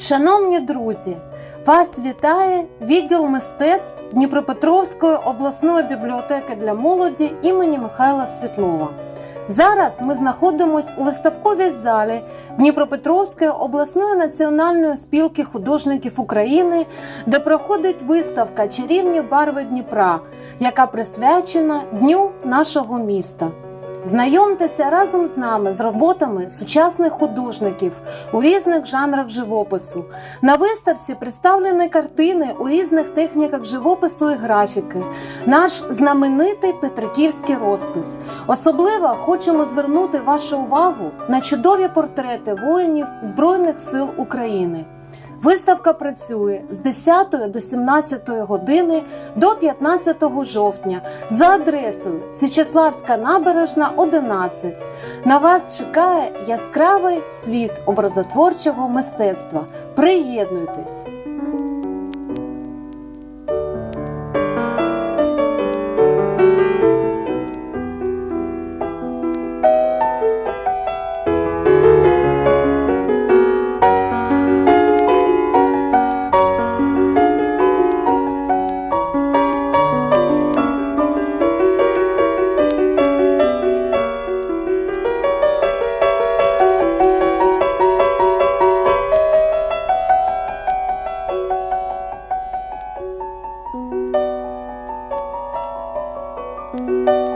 Шановні друзі, вас вітає відділ мистецтв Дніпропетровської обласної бібліотеки для молоді імені Михайла Світлова. Зараз ми знаходимося у виставковій залі Дніпропетровської обласної національної спілки художників України, де проходить виставка Чарівні барви Дніпра, яка присвячена Дню нашого міста. Знайомтеся разом з нами з роботами сучасних художників у різних жанрах живопису. На виставці представлені картини у різних техніках живопису і графіки, наш знаменитий Петриківський розпис. Особливо хочемо звернути вашу увагу на чудові портрети воїнів Збройних сил України. Виставка працює з 10 до 17 години до 15 жовтня за адресою Січеславська набережна 11. На вас чекає яскравий світ образотворчого мистецтва. Приєднуйтесь! Música